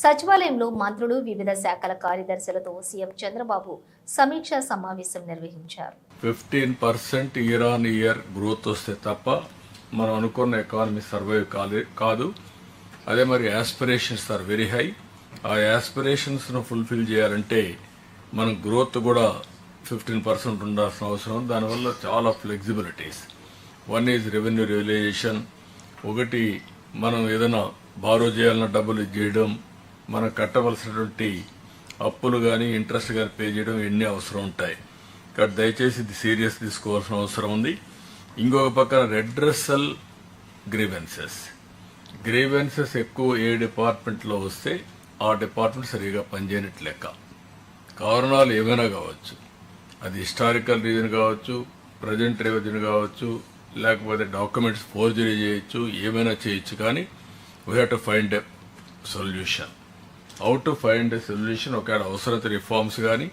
సచివాలయంలో మంత్రులు వివిధ శాఖల కార్యదర్శులతో సీఎం చంద్రబాబు సమీక్షా సమావేశం నిర్వహించారు. Fifteen percent year on year growth వస్తే తప్ప మనం అనుకున్న ఎకానమీ సర్వైవ్ కాలే కాదు. అదే మరి యాస్పిరేషన్స్ ఆర్ వెరీ హై. ఆ యాస్పిరేషన్స్ను ఫుల్ఫిల్ చేయాలంటే మనం గ్రోత్ కూడా ఫిఫ్టీన్ పర్సెంట్ ఉండాల్సిన అవసరం. దానివల్ల చాలా flexibilities. One is revenue realisation. ఒకటి మనం ఏదైనా బారో చేయాలన్న డబ్బులు ఇచ్చేయడం. మనం కట్టవలసినటువంటి అప్పులు కానీ ఇంట్రెస్ట్ కానీ పే చేయడం ఎన్ని అవసరం ఉంటాయి. కాబట్టి దయచేసి ఇది సీరియస్ తీసుకోవాల్సిన అవసరం ఉంది. ఇంకొక పక్కన రెడ్రెసల్ గ్రీవెన్సెస్. గ్రీవెన్సెస్ ఎక్కువ ఏ డిపార్ట్మెంట్లో వస్తే ఆ డిపార్ట్మెంట్ సరిగా పనిచేయనట్టు లెక్క. కారణాలు ఏమైనా కావచ్చు. అది హిస్టారికల్ రీజన్ కావచ్చు ప్రజెంట్ రీజన్ కావచ్చు లేకపోతే డాక్యుమెంట్స్ ఫోర్జరీ చేయొచ్చు ఏమైనా చేయొచ్చు కానీ we have to find a solution how to find solution ఒకవేళ అవసరత రిఫార్మ్స్ కానీ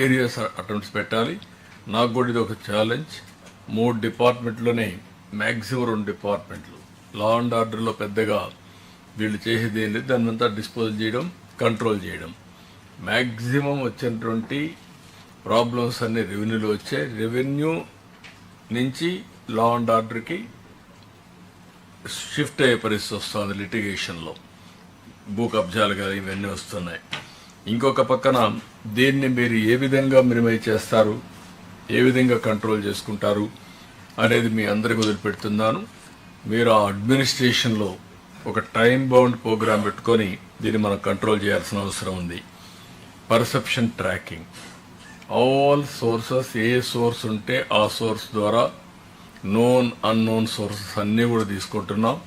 ఏరియస్ అటెంప్ట్స్ పెట్టాలి. నాకు కూడా ఇది ఒక ఛాలెంజ్ మూడు డిపార్ట్మెంట్లోనే మ్యాక్సిమం రెండు డిపార్ట్మెంట్లు లా అండ్ ఆర్డర్లో పెద్దగా వీళ్ళు చేసేది ఏం లేదు. దాన్ని అంతా డిస్పోజ్ చేయడం కంట్రోల్ చేయడం. మ్యాక్సిమం వచ్చినటువంటి ప్రాబ్లమ్స్ అన్ని రెవెన్యూలో వచ్చాయి. రెవెన్యూ నుంచి లా అండ్ ఆర్డర్కి షిఫ్ట్ అయ్యే పరిస్థితి వస్తుంది లిటిగేషన్లో భూ కబ్జాలు కానీ ఇవన్నీ వస్తున్నాయి. ఇంకొక పక్కన దీన్ని మీరు ఏ విధంగా మినిమై చేస్తారు ఏ విధంగా కంట్రోల్ చేసుకుంటారు అనేది మీ అందరికి వదిలిపెడుతున్నాను. మీరు ఆ అడ్మినిస్ట్రేషన్లో ఒక టైం బౌండ్ ప్రోగ్రామ్ పెట్టుకొని దీన్ని మనం కంట్రోల్ చేయాల్సిన అవసరం ఉంది. పర్సెప్షన్ ట్రాకింగ్ ఆల్ సోర్సెస్ ఏ సోర్స్ ఉంటే ఆ సోర్స్ ద్వారా నోన్ అన్నోన్ సోర్సెస్ అన్నీ కూడా తీసుకుంటున్నాం.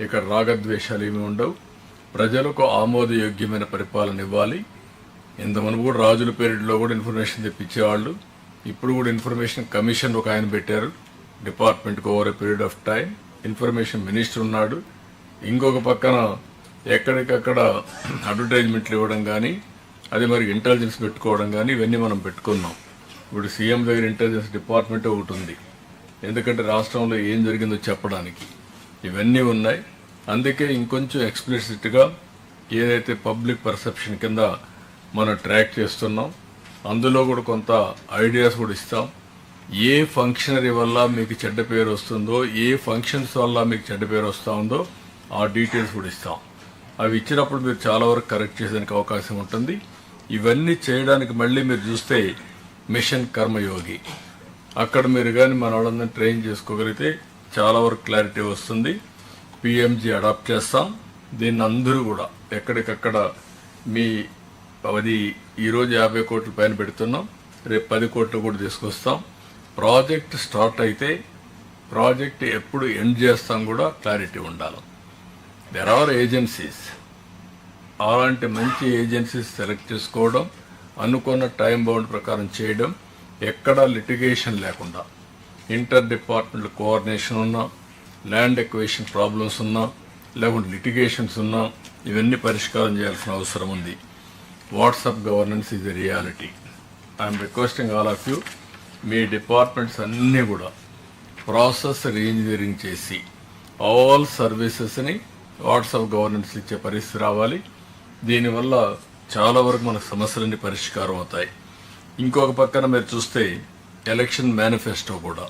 ఇక్కడ రాగద్వేషాలు ఏమి ఉండవు. ప్రజలకు ఆమోదయోగ్యమైన పరిపాలన ఇవ్వాలి. ఇంతమంది కూడా రాజుల పీరియడ్లో కూడా ఇన్ఫర్మేషన్ తెప్పించేవాళ్ళు. ఇప్పుడు కూడా ఇన్ఫర్మేషన్ కమిషన్ ఒక ఆయన పెట్టారు. డిపార్ట్మెంట్కి over a period of time information minister ఉన్నాడు. ఇంకొక పక్కన ఎక్కడికక్కడ అడ్వర్టైజ్మెంట్లు ఇవ్వడం కానీ అది మరి ఇంటెలిజెన్స్ పెట్టుకోవడం కానీ ఇవన్నీ మనం పెట్టుకున్నాం. ఇప్పుడు సీఎం దగ్గర ఇంటెలిజెన్స్ డిపార్ట్మెంట్ ఒకటి ఉంది. ఎందుకంటే రాష్ట్రంలో ఏం జరిగిందో చెప్పడానికి. ఇవన్నీ ఉన్నాయి. అందుకే ఇంకొంచెం ఎక్స్ప్లిసిట్గా ఏదైతే పబ్లిక్ పర్సెప్షన్ కింద మనం ట్రాక్ చేస్తున్నాం అందులో కూడా కొంత ఐడియాస్ కూడా ఇస్తాం. ఏ ఫంక్షనరీ వల్ల మీకు చెడ్డ పేరు వస్తుందో ఏ ఫంక్షన్స్ వల్ల మీకు చెడ్డ పేరు వస్తూ ఉందో ఆ డీటెయిల్స్ కూడా ఇస్తాం. అవి ఇచ్చినప్పుడు మీరు చాలా వరకు కరెక్ట్ చేసేందుకు అవకాశం ఉంటుంది. ఇవన్నీ చేయడానికి మళ్ళీ మీరు చూస్తే మిషన్ కర్మయోగి. అక్కడ మీరు కానీ మన వాళ్ళందరినీ ట్రైన్ చేసుకోగలిగితే చాలా వరకు క్లారిటీ వస్తుంది. పిఎంజీ అడాప్ట్ చేస్తాం. దీన్ని అందరూ కూడా ఎక్కడికక్కడ మీ అది ఈరోజు యాభై కోట్ల పైన పెడుతున్నాం. రేపు పది కోట్లు కూడా తీసుకొస్తాం. ప్రాజెక్ట్ స్టార్ట్ అయితే ప్రాజెక్ట్ ఎప్పుడు ఎండ్ చేస్తాం కూడా క్లారిటీ ఉండాలి. దెర్ ఆర్ ఏజెన్సీస్ అలాంటి మంచి ఏజెన్సీస్ సెలెక్ట్ చేసుకోవడం అనుకున్న టైం బౌండ్ ప్రకారం చేయడం ఎక్కడా లిటిగేషన్ లేకుండా ఇంటర్ డిపార్ట్మెంట్ కోఆర్డినేషన్ ఉన్నా ల్యాండ్ ఎక్వేషన్ ప్రాబ్లమ్స్ ఉన్నా లేకుంటే లిటిగేషన్స్ ఉన్నా ఇవన్నీ పరిష్కారం చేయాల్సిన అవసరం ఉంది. WhatsApp governance is a reality. I'm requesting all of you me departments అన్నీ కూడా ప్రాసెస్ రీఇంజనీరింగ్ చేసి ఆల్ సర్వీసెస్ని వాట్సాప్ గవర్నెన్స్ ఇచ్చే పరిస్థితి రావాలి. దీనివల్ల చాలా వరకు మన సమస్యలన్నీ పరిష్కారం అవుతాయి. ఇంకొక పక్కన మీరు చూస్తే ఎలక్షన్ మేనిఫెస్టో కూడా.